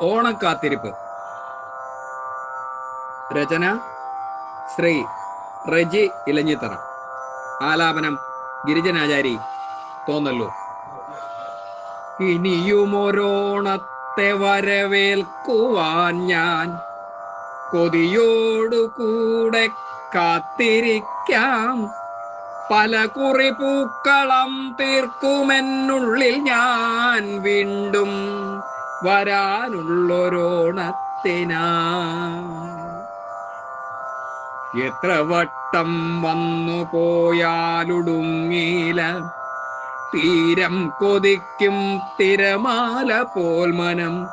ഓണക്കാത്തിരിപ്പ്. രചന ശ്രീ റജി ഇലഞ്ഞിത്തറ. ആലാപനം ഗിരിജനാചാരി തോന്നല്ലൂർ. ഇനിയുമൊരോണത്തെ വരവേൽക്കുവാൻ ഞാൻ കൊതിയോടു കൂടെ കാത്തിരിക്കാം. പല കുറി പൂക്കളം തീർക്കുമെന്നുള്ളിൽ ഞാൻ വീണ്ടും വരാനുള്ളൊരോണത്തിനാ. എത്ര വട്ടം വന്നു പോയാലുടുങ്ങീല. തീരം കൊതിക്കും തിരമാല പോൽ മനം.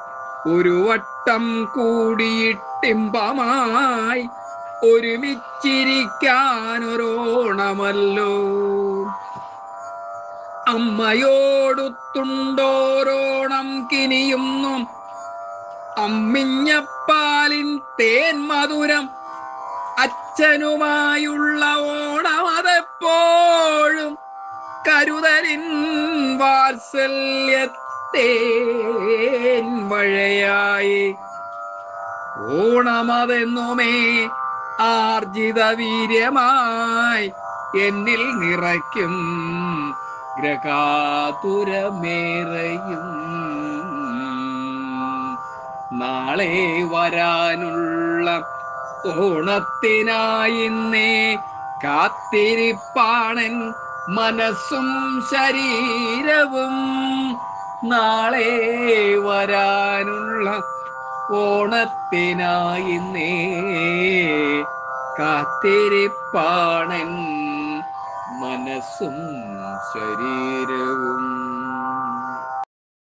ഒരു വട്ടം കൂടിയിട്ടിമ്പമായി ഒരുമിച്ചിരിക്കാനൊരോണമല്ലോ. അമ്മയോടുത്തുണ്ടോരോണം കിനിയുന്നു അമ്മിഞ്ഞപ്പാലിൻ തേൻ മധുരം അച്ഛനുമായുള്ള ഓണം അതെപ്പോഴും കരുതലിൻ വാത്സല്യത്തേൻ മഴയായി ഓണമതെന്നുമേ ആർജിത വീര്യമായി എന്നിൽ നിറയ്ക്കും ഗ്രഹാതുരമേറയും. നാളെ വരാനുള്ള ഓണത്തിനായിന്നേ കാത്തിരിപ്പാണൻ മനസ്സും ശരീരവും. നാളെ വരാനുള്ള ഓണത്തിനായിന്നേ കാത്തിരിപ്പാണൻ മനസ്സും ശരീരവും.